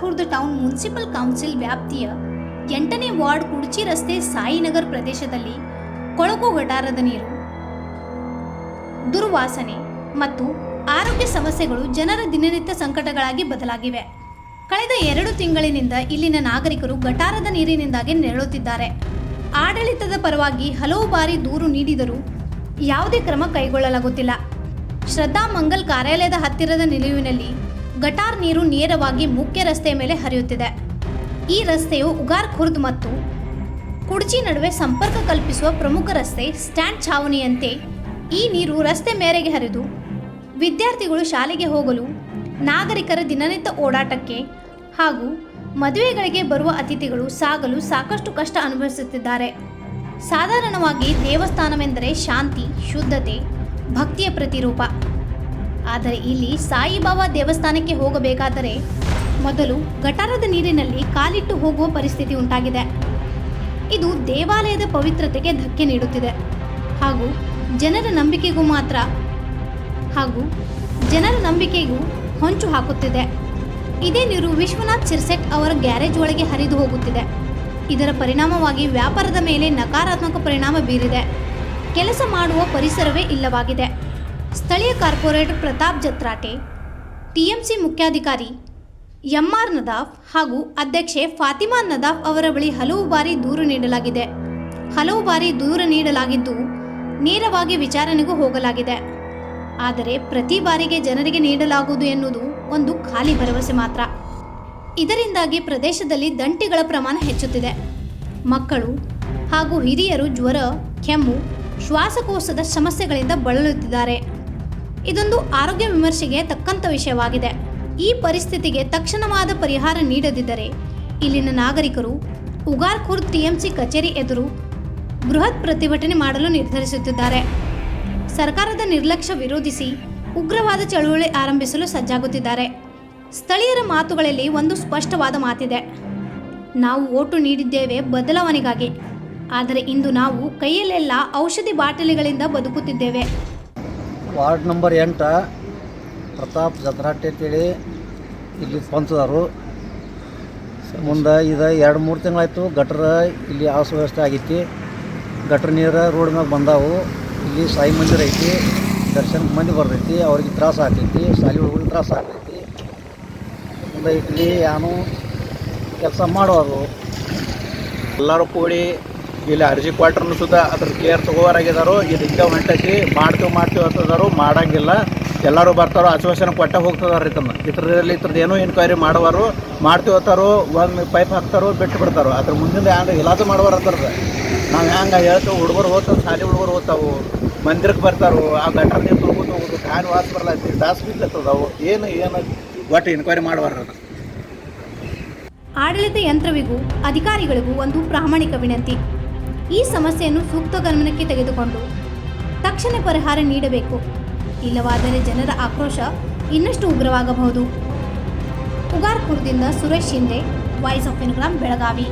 Khurd town municipal council ವ್ಯಾಪ್ತಿಯ ಎಂಟನೇ ward Kudachi ರಸ್ತೆ ಸಾಯಿನಗರ್ ಪ್ರದೇಶದಲ್ಲಿ ಕೊಳಕು ಗಟಾರದ ನೀರು. ದುರ್ವಾಸನೆ ಮತ್ತು ಆರೋಗ್ಯ ಸಮಸ್ಯೆಗಳು ಜನರ ದಿನನಿತ್ಯ ಸಂಕಟಗಳಾಗಿ ಬದಲಾಗಿವೆ. ಕಳೆದ ಎರಡು ತಿಂಗಳಿನಿಂದ ಇಲ್ಲಿನ ನಾಗರಿಕರು ಗಟಾರದ ನೀರಿನಿಂದಾಗಿ ನೆರಳುತ್ತಿದ್ದಾರೆ. ಆಡಳಿತದ ಪರವಾಗಿ ಹಲವು ಬಾರಿ ದೂರು ನೀಡಿದರೂ ಯಾವುದೇ ಕ್ರಮ ಕೈಗೊಳ್ಳಲಾಗುತ್ತಿಲ್ಲ. ಶ್ರದ್ಧಾ ಮಂಗಲ್ ಕಾರ್ಯಾಲಯದ ಹತ್ತಿರದ ನಿಲುವಿನಲ್ಲಿ ಗಟಾರ್ ನೀರು ನೇರವಾಗಿ ಮುಖ್ಯ ರಸ್ತೆಯ ಮೇಲೆ ಹರಿಯುತ್ತಿದೆ. ಈ ರಸ್ತೆಯು ಉಗಾರ್ ಖುರ್ದ್ ಮತ್ತು ಕುಡ್ಜಿ ನಡುವೆ ಸಂಪರ್ಕ ಕಲ್ಪಿಸುವ ಪ್ರಮುಖ ರಸ್ತೆ ಸ್ಟ್ಯಾಂಡ್ ಛಾವಣಿಯಂತೆ. ಈ ನೀರು ರಸ್ತೆ ಮೇರೆಗೆ ಹರಿದು ವಿದ್ಯಾರ್ಥಿಗಳು ಶಾಲೆಗೆ ಹೋಗಲು, ನಾಗರಿಕರ ದಿನನಿತ್ಯ ಓಡಾಟಕ್ಕೆ ಹಾಗೂ ಮದುವೆಗಳಿಗೆ ಬರುವ ಅತಿಥಿಗಳು ಸಾಗಲು ಸಾಕಷ್ಟು ಕಷ್ಟ ಅನುಭವಿಸುತ್ತಿದ್ದಾರೆ. ಸಾಧಾರಣವಾಗಿ ದೇವಸ್ಥಾನವೆಂದರೆ ಶಾಂತಿ, ಶುದ್ಧತೆ, ಭಕ್ತಿಯ ಪ್ರತಿರೂಪ. ಆದರೆ ಇಲ್ಲಿ ಸಾಯಿಬಾಬಾ ದೇವಸ್ಥಾನಕ್ಕೆ ಹೋಗಬೇಕಾದರೆ ಮೊದಲು ಗಟಾರದ ನೀರಿನಲ್ಲಿ ಕಾಲಿಟ್ಟು ಹೋಗುವ ಪರಿಸ್ಥಿತಿ ಉಂಟಾಗಿದೆ. ಇದು ದೇವಾಲಯದ ಪವಿತ್ರತೆಗೆ ಧಕ್ಕೆ ನೀಡುತ್ತಿದೆ. ಹಾಗೂ ಜನರ ನಂಬಿಕೆಗೂ ಮಾತ್ರ, ಹಾಗೂ ಜನರ ನಂಬಿಕೆಗೂ ಹೊಂಚು ಹಾಕುತ್ತಿದೆ. ಇದೇ ನೀರು ವಿಶ್ವನಾಥ್ ಸಿರ್ಸೆಟ್ ಅವರ ಗ್ಯಾರೇಜ್ ಒಳಗೆ ಹರಿದು ಹೋಗುತ್ತಿದೆ. ಇದರ ಪರಿಣಾಮವಾಗಿ ವ್ಯಾಪಾರದ ಮೇಲೆ ನಕಾರಾತ್ಮಕ ಪರಿಣಾಮ ಬೀರಿದೆ. ಕೆಲಸ ಮಾಡುವ ಪರಿಸರವೇ ಇಲ್ಲವಾಗಿದೆ. ಸ್ಥಳೀಯ ಕಾರ್ಪೊರೇಟರ್ ಪ್ರತಾಪ್ ಜತ್ರಾಟೆ, ಟಿಎಂಸಿ ಮುಖ್ಯಾಧಿಕಾರಿ ಎಂಆರ್ ನದಾಫ್ ಹಾಗೂ ಅಧ್ಯಕ್ಷೆ ಫಾತಿಮಾ ನದಾಫ್ ಅವರ ಬಳಿ ಹಲವು ಬಾರಿ ದೂರು ನೀಡಲಾಗಿದೆ. ಹಲವು ಬಾರಿ ದೂರು ನೀಡಲಾಗಿದ್ದು ನೇರವಾಗಿ ವಿಚಾರಣೆಗೂ ಹೋಗಲಾಗಿದೆ. ಆದರೆ ಪ್ರತಿ ಬಾರಿಗೆ ಜನರಿಗೆ ನೀಡಲಾಗುವುದು ಎನ್ನುವುದು ಒಂದು ಖಾಲಿ ಭರವಸೆ ಮಾತ್ರ. ಇದರಿಂದಾಗಿ ಪ್ರದೇಶದಲ್ಲಿ ದಂಟಿಗಳ ಪ್ರಮಾಣ ಹೆಚ್ಚುತ್ತಿದೆ. ಮಕ್ಕಳು ಹಾಗೂ ಹಿರಿಯರು ಜ್ವರ, ಕೆಮ್ಮು, ಶ್ವಾಸಕೋಶದ ಸಮಸ್ಯೆಗಳಿಂದ ಬಳಲುತ್ತಿದ್ದಾರೆ. ಇದೊಂದು ಆರೋಗ್ಯ ವಿಮರ್ಶೆಗೆ ತಕ್ಕಂಥ ವಿಷಯವಾಗಿದೆ. ಈ ಪರಿಸ್ಥಿತಿಗೆ ತಕ್ಷಣವಾದ ಪರಿಹಾರ ನೀಡದಿದ್ದರೆ ಇಲ್ಲಿನ ನಾಗರಿಕರು ಉಗಾರ್ ಖುರ್ದ್ ಟಿಎಂಸಿ ಕಚೇರಿ ಎದುರು ಬೃಹತ್ ಪ್ರತಿಭಟನೆ ಮಾಡಲು ನಿರ್ಧರಿಸುತ್ತಿದ್ದಾರೆ. ಸರ್ಕಾರದ ನಿರ್ಲಕ್ಷ್ಯ ವಿರೋಧಿಸಿ ಉಗ್ರವಾದ ಚಳುವಳಿ ಆರಂಭಿಸಲು ಸಜ್ಜಾಗುತ್ತಿದ್ದಾರೆ. ಸ್ಥಳೀಯರ ಮಾತುಗಳಲ್ಲಿ ಒಂದು ಸ್ಪಷ್ಟವಾದ ಮಾತಿದೆ. ನಾವು ಓಟು ನೀಡಿದ್ದೇವೆ ಬದಲಾವಣೆಗಾಗಿ. ಆದರೆ ಇಂದು ನಾವು ಕೈಯಲ್ಲೆಲ್ಲ ಔಷಧಿ ಬಾಟಲಿಗಳಿಂದ ಬದುಕುತ್ತಿದ್ದೇವೆ. ವಾರ್ಡ್ ನಂಬರ್ ಎಂಟ, ಪ್ರತಾಪ್ ಜದ್ರಾಟೆ ಅಂತೇಳಿ ಇಲ್ಲಿ ಪಂಚದಾರು ಮುಂದೆ ಇದು ಎರಡು ಮೂರು ತಿಂಗಳಾಯ್ತು ಗಟ್ರ ಇಲ್ಲಿ ಅಸುವ್ಯವಸ್ಥೆ ವ್ಯವಸ್ಥೆ ಆಗೈತಿ ಗಟ್ರ ನೀರು ರೋಡ್ ಮ್ಯಾಗ ಬಂದಾವು. ಇಲ್ಲಿ ಸಾಯಿ ಮಂದಿರ ಐತಿ ದರ್ಶನಕ್ಕೆ ಮಂದಿ ಬರ್ತೈತಿ ಅವ್ರಿಗೆ ತ್ರಾಸ ಆಗ್ತೈತಿ, ಶಾಲೆ ಹುಡುಗರಿಗೆ ತ್ರಾಸ ಆಗ್ತೈತಿ. ಮುಂದೆ ಇಲ್ಲಿ ಯಾನು ಕೆಲಸ ಮಾಡೋರು. ಎಲ್ಲರೂ ಕೂಡಿ ಇಲ್ಲಿ ಅರ್ಜಿ ಕ್ವಾರ್ಟರ್ನು ಸುದ ಅದ್ರ ಕೇರ್ ತಗೋರಾಗಿದ್ದಾರೋ ಇದು ಹಿಂಗೆ ಹೊಂಟೈತಿ. ಮಾಡ್ತೀವಿ ಮಾಡ್ತೀವಿ ಅಂತದಾರು, ಮಾಡಂಗಿಲ್ಲ. ಎಲ್ಲರೂ ಬರ್ತಾರೋ, ಆಶ್ವಾಸನೆ ಕೊಟ್ಟ ಹೋಗ್ತದಾರ ಇದನ್ನ ಇದ್ರಲ್ಲಿ ಇದ್ರದ್ದು ಏನೋ ಎನ್ಕ್ವೈರಿ ಮಾಡುವರು ಮಾಡ್ತೀವಿ ಅಂತಾರೋ ಒಂದು ಪೈಪ್ ಹಾಕ್ತಾರೋ, ಬಿಟ್ಟು ಬಿಡ್ತಾರೋ. ಅದ್ರ ಮುಂದಿನ ಹ್ಯಾಂಗ ಇಲಾದು ಮಾಡುವಾರ ಅಂತಾರ ನಾವು ಹೆಂಗೆ ಹೇಳ್ತೇವೆ, ಹುಡುಗರು ಓದ್ತಾವೆ, ಶಾಲೆ ಹುಡುಗರು ಓದ್ತಾವು ಮಂದಿರಕ್ಕೆ ಬರ್ತಾರೋ, ಆ ಗಟ್ರ ನೀರು ತೊಗೊಂಡು ಹೋಗೋದು ಕಾನ್ ವಾಸ ಬರ್ಲತ್ತಿ ದಾಸ್ ಬಿದ್ದವು ಏನು ಏನು, ಒಟ್ಟು ಎನ್ಕ್ವೈರಿ ಮಾಡುವಾರ ಆಡಳಿತ ಯಂತ್ರವಿಗೂ, ಅಧಿಕಾರಿಗಳಿಗೂ ಒಂದು ಪ್ರಾಮಾಣಿಕ ವಿನಂತಿ. ಈ ಸಮಸ್ಯೆಯನ್ನು ಸೂಕ್ತ ಗಮನಕ್ಕೆ ತೆಗೆದುಕೊಂಡು ತಕ್ಷಣ ಪರಿಹಾರ ನೀಡಬೇಕು. ಇಲ್ಲವಾದರೆ ಜನರ ಆಕ್ರೋಶ ಇನ್ನಷ್ಟು ಉಗ್ರವಾಗಬಹುದು. ಉಗಾರ್ಪುರದಿಂದ Suresh Shinde voice of Ingram Belagavi.